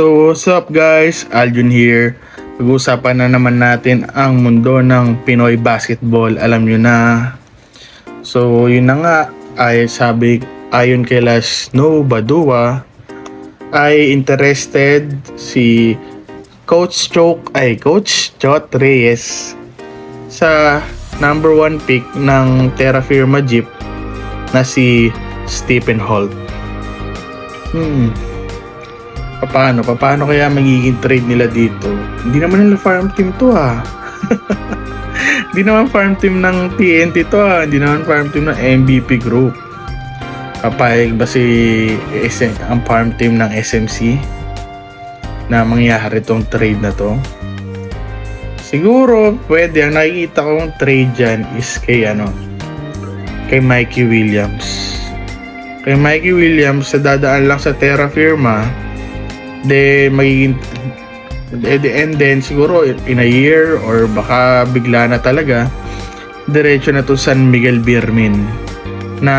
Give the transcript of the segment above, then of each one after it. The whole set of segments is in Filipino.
So, what's up guys? Aljun here. Pag-uusapan na naman natin ang mundo ng Pinoy basketball. Alam nyo na. So, yun na nga. Ay sabi, ayon kay Snow Badua, ay interested si Coach Choke, ay Coach Jot Reyes sa number one pick ng Terra Firma Jeep na si Stephen Holt. Hmm. Paano? Paano kaya magiging trade nila dito? Hindi naman nila farm team to ah. Hindi naman farm team ng TNT to ah. Hindi naman farm team ng MVP group. Papayag ba si SM, ang farm team ng SMC na mangyari tong trade na to? Siguro, pwede. Ang nakikita kong trade dyan is kay ano, kay Mikey Williams. Kay Mikey Williams, sa dadaan lang sa Terra Firma, de magiging and then siguro in a year or baka bigla na talaga diretso na to San Miguel Birmin. Na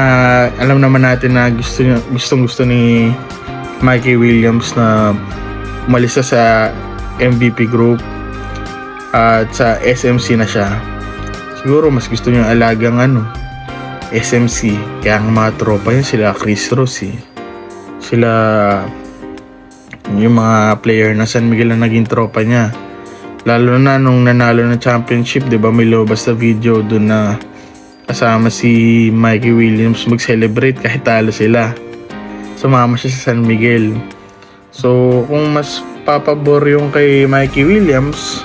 alam naman natin na gusto gustong gusto ni Mikey Williams na umalis sa MVP group at sa SMC na siya. Siguro mas gusto niya alagang ano SMC kaya ang mga tropa niya sila Chris Rossi sila yung mga player na San Miguel na naging tropa niya. Lalo na nung nanalo ng championship, 'di ba? May lobas na video doon na kasama si Mikey Williams mag-celebrate kahit talo sila. Sumama siya sa San Miguel. So, kung mas papabor yung kay Mikey Williams,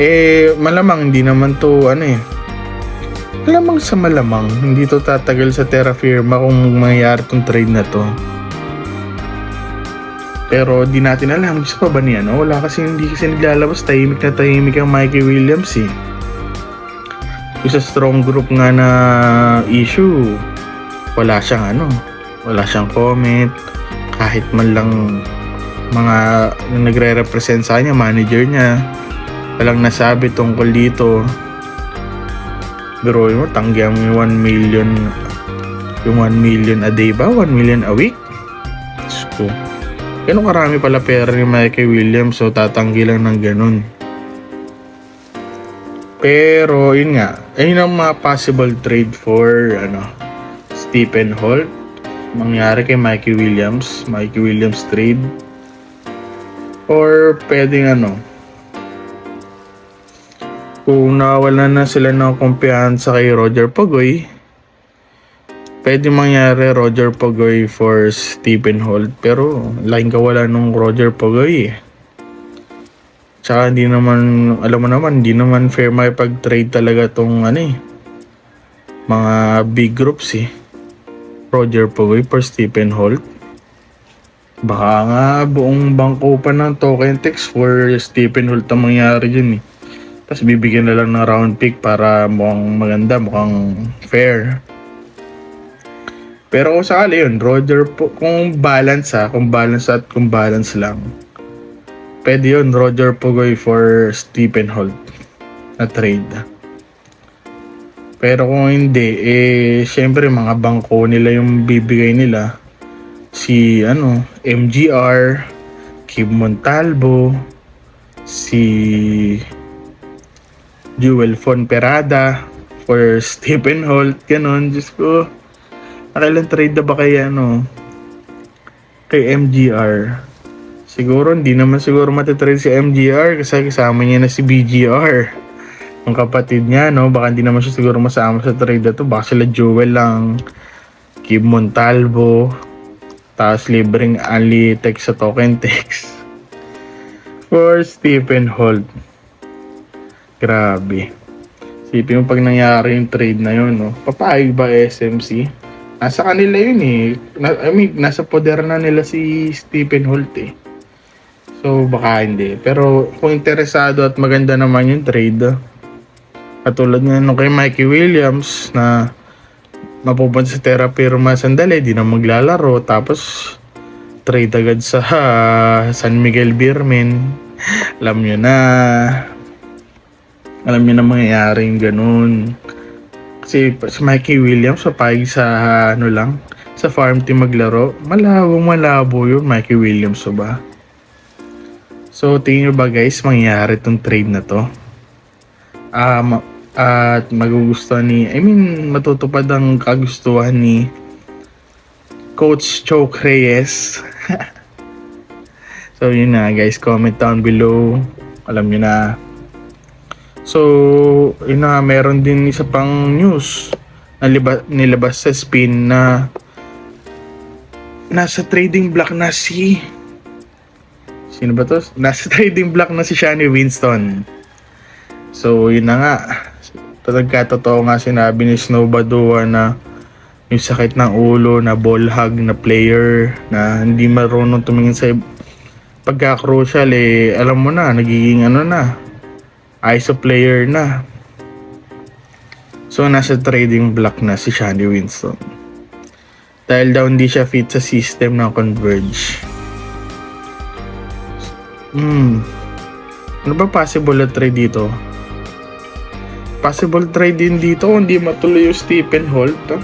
eh malamang hindi naman to ano eh. Malamang sa malamang, hindi to tatagal sa Terra Firma kung mangyayari tong trade na to. Pero di natin alam, gusto pa ba niya, no? Wala kasi hindi kasi naglalabas, tahimik na tahimik ang Mikey Williams eh. Yung sa strong group nga na issue, wala siyang ano, wala siyang comment, kahit man lang mga nagre-represent sa kanya, manager niya, walang nasabi tungkol dito. Pero mo, tanggihan mo yung 1 million, yung 1 million a day ba? 1 million a week? Diyos. Ganun karami pala pera ni Mikey Williams so tatanggi lang ng ganun. Pero yun nga, ayun ang mga possible trade for ano, Stephen Holt. Mangyari kay Mikey Williams, Mikey Williams trade. Or pwedeng ano, kung nawalan na sila ng kumpiyansa kay Roger Pagoy, pwede mangyari Roger Pagoy for Stephen Holt pero laking kawalan nung Roger Pagoy eh. Tsaka hindi naman, alam mo naman, hindi naman fair makipag-trade talaga tong ano eh, mga big groups eh. Roger Pagoy for Stephen Holt. Baka nga buong bangko pa ng token text for Stephen Holt ang mangyari dyan eh. Tapos bibigyan na lang ng round pick para mukhang maganda, mukhang fair. Pero kung sakali yun, Roger, kung balance ha, kung balance at kung balance lang, pwede yun, Roger Pugoy for Stephen Holt na trade. Pero kung hindi, eh, syempre mga bangko nila yung bibigay nila. Si, ano, MGR, Kim Montalvo, si Jewel Fonperada for Stephen Holt, ganun. Diyos ko, Nakailan trade na ba kay ano? Kay MGR. Siguro hindi naman siguro matitrade si MGR kasi kasama niya na si BGR. Ang kapatid niya, no? Baka hindi naman siya siguro masama sa trade na to. Baka sila Jewel lang. Kim Montalvo. Tapos libreng Ali text sa token text. For Stephen Holt. Grabe. Sipin mo pag nangyari yung trade na yun, no? Papayag ba SMC? Nasa kanila yun eh. I mean, nasa poder na nila si Stephen Holt eh. So, baka hindi. Pero kung interesado at maganda naman yung trade, katulad nga nung kay Mikey Williams na mapupunta sa Terra Firma sandali, di na maglalaro. Tapos, trade agad sa uh, San Miguel Birmen. Alam nyo na. Alam nyo na mangyayaring ganun. Kasi si Mikey Williams, papayag sa ano lang, sa farm team maglaro. Malabo, malabo yun, Mikey Williams, ba? So, tingin nyo ba guys, mangyayari tong trade na to? Ma- at magugustuhan ni, I mean, matutupad ang kagustuhan ni Coach Choke Reyes. so, yun na guys, comment down below. Alam nyo na. So, yun na, meron din isa pang news na liba, nilabas sa spin na nasa trading block na si Sino ba to? Nasa trading block na si Shani Winston. So, yun na nga. Nagkatotoo nga sinabi ni Snow Badua na yung sakit ng ulo na ball hog na player na hindi marunong tumingin sa pagka-crucial eh alam mo na nagiging ano na ISO player na. So nasa trading block na si Shani Winston. Dahil daw hindi siya fit sa system ng Converge. Hmm. Ano ba possible na trade dito? Possible trade din dito hindi matuloy yung Stephen Holt ah.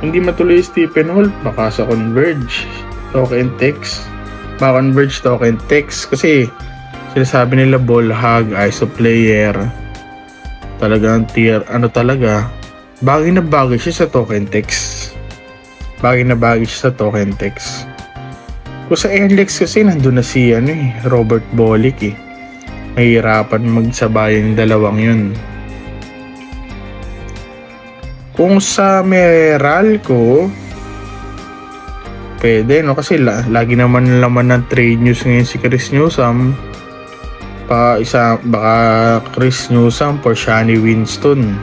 hindi matuloy yung Stephen Holt baka sa Converge token text. Baka Converge token text kasi sinasabi nila ball hog ISO player talagang tier ano talaga bagay na bagay siya sa token text bagay na bagay siya sa token text kung sa NLEX kasi nandun na si ano eh, Robert Bolick eh mahirapan magsabayan yung dalawang yun. Kung sa Meralco, pwede, no? Kasi la, lagi naman laman ng trade news ngayon si Chris Newsom. Pa isa, baka Chris Newsom for Shani Winston.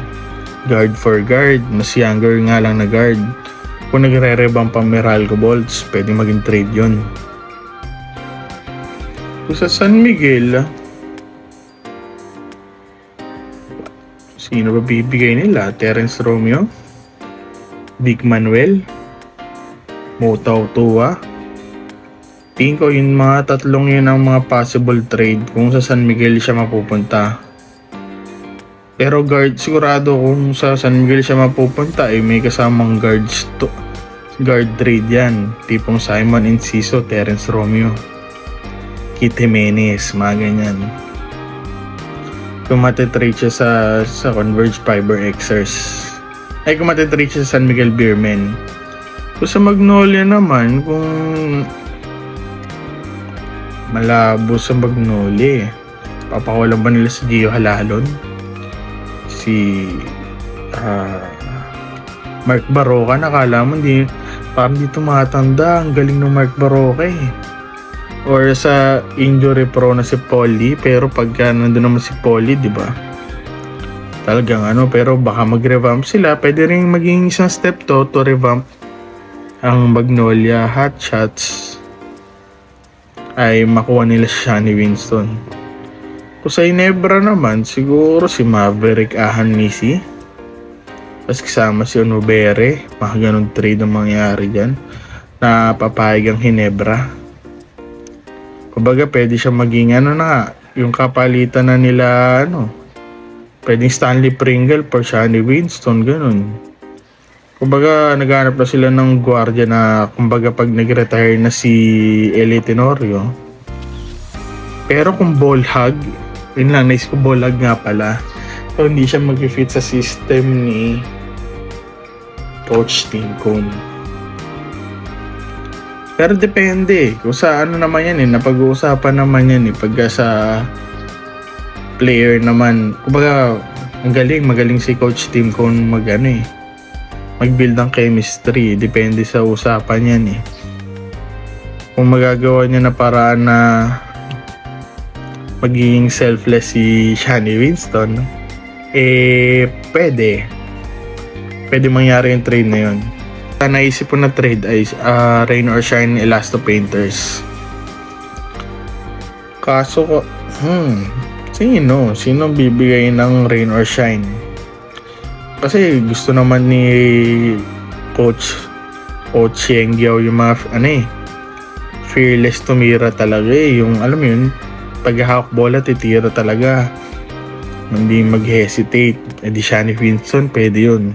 Guard for guard. Mas younger nga lang na guard. Kung nagre-rebang pa Meralco Bolts, pwede maging trade. Kung sa San Miguel, Sino ba bibigay nila? Terence Romeo? Big Manuel? Motaw Tua? Tingin ko yung mga tatlong yun ang mga possible trade kung sa San Miguel siya mapupunta. Pero guard, sigurado kung sa San Miguel siya mapupunta, eh may kasamang guards to, guard trade yan. Tipong Simon Enciso, Terence Romeo. Kit Jimenez, mga ganyan kung matitrade siya sa, sa Converge Fiber Xers. Ay kung matitrade siya sa San Miguel Beerman. Kung sa Magnolia naman, kung malabo sa Magnolia, papakulan ba nila si Gio Halalon? Si uh, Mark Baroka, nakala mo hindi, parang di tumatanda. Ang galing ng Mark Baroka eh. Or sa injury prone na si Polly pero pagka nandun naman si Polly di ba? Talagang ano pero baka mag-revamp sila. Pwede rin maging isang step to to revamp ang Magnolia. Hot Shots ay makuha nila si Shani Winston. Kung sa Inebra naman siguro si Maverick Ahan Misi. Tapos kasama si Onubere mga ganun trade ang mangyari dyan. Na papayag ang Hinebra. Kumbaga, pwede siya maging ano na, yung kapalitan na nila, ano, pwedeng Stanley Pringle for Shani Winston, ganun. Kumbaga, naghanap na sila ng gwardiya na, kumbaga, pag nag-retire na si Eli Tenorio. Pero kung ball hog, yun lang, nice ko ball hog nga pala. So, hindi siya mag-fit sa system ni Coach Cone. Pero depende kung sa ano naman yan eh, napag-uusapan naman yan eh, pagka sa player naman, kumbaga, ang galing, magaling si Coach Tim kung mag ano eh, mag-build ng chemistry, depende sa usapan yan eh. Kung magagawa niya na paraan na magiging selfless si Shani Winston, eh, pwede. Pwede mangyari yung trade na yun naisip ko na trade ay uh, Rain or Shine Elasto Painters. Kaso ko, hmm, sino? Sino bibigay ng Rain or Shine? Kasi gusto naman ni Coach Coach Yengyao yung mga, ano eh, fearless tumira talaga eh. Yung, alam mo yun, pag-hawk bola, titira talaga. Hindi mag-hesitate. Eh di Shani Winston, pwede yun.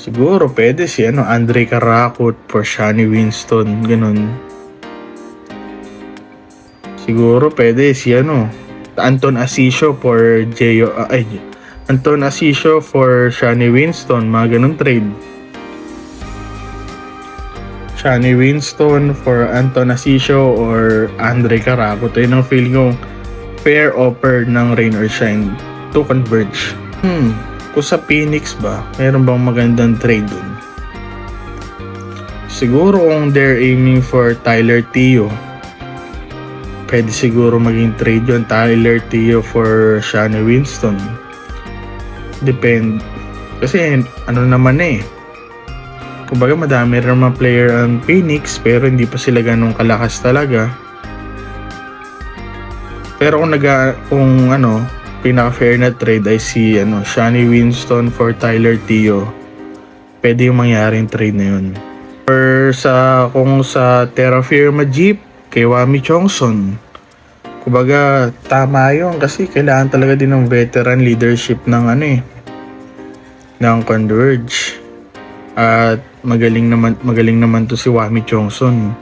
Siguro pwede si ano, Andre Karakot for Shani Winston, ganun. Siguro pwede si ano, Anton Asisio for Gio, ah, ay, Anton Asisio for Shani Winston, mga ganun trade. Shani Winston for Anton Asisio or Andre Caraco. Ito yun feeling ko fair offer ng Rain or Shine to converge. Hmm, kung sa Phoenix ba, meron bang magandang trade dun? Siguro kung they're aiming for Tyler Teo, pwede siguro maging trade yun. Tyler Teo for Shani Winston. Depend. Kasi ano naman eh. Kumbaga madami rin naman player ang Phoenix pero hindi pa sila ganun kalakas talaga. Pero kung naga kung ano, pinaka fair na trade ay si ano, Shani Winston for Tyler Teo. Pwede yung mangyaring trade na yun. Or sa kung sa Terra Firma Jeep kay Wami Chongson. Kumbaga tama yun kasi kailangan talaga din ng veteran leadership ng ano eh ng Converge. At magaling naman magaling naman to si Wami Chongson.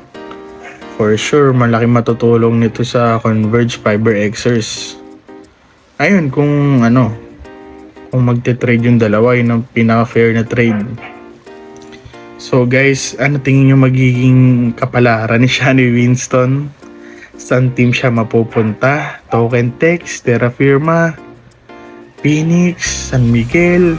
For sure, malaki matutulong nito sa Converge Fiber Xers. Ayun, kung ano, kung magte-trade yung dalawa, yun ang pinaka-fair na trade. So guys, ano tingin nyo magiging kapalaran ni Shani Winston? Saan team siya mapupunta? Token Text, Terra Firma, Phoenix, San Miguel.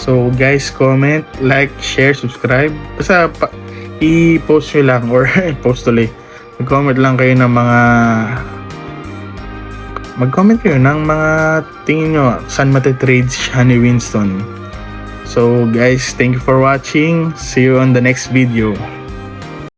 So guys, comment, like, share, subscribe. Basta pa- i-post nyo lang or post tuloy. Mag-comment lang kayo ng mga mag-comment kayo ng mga tingin nyo saan matitrade si Shani Winston. So guys, thank you for watching. See you on the next video.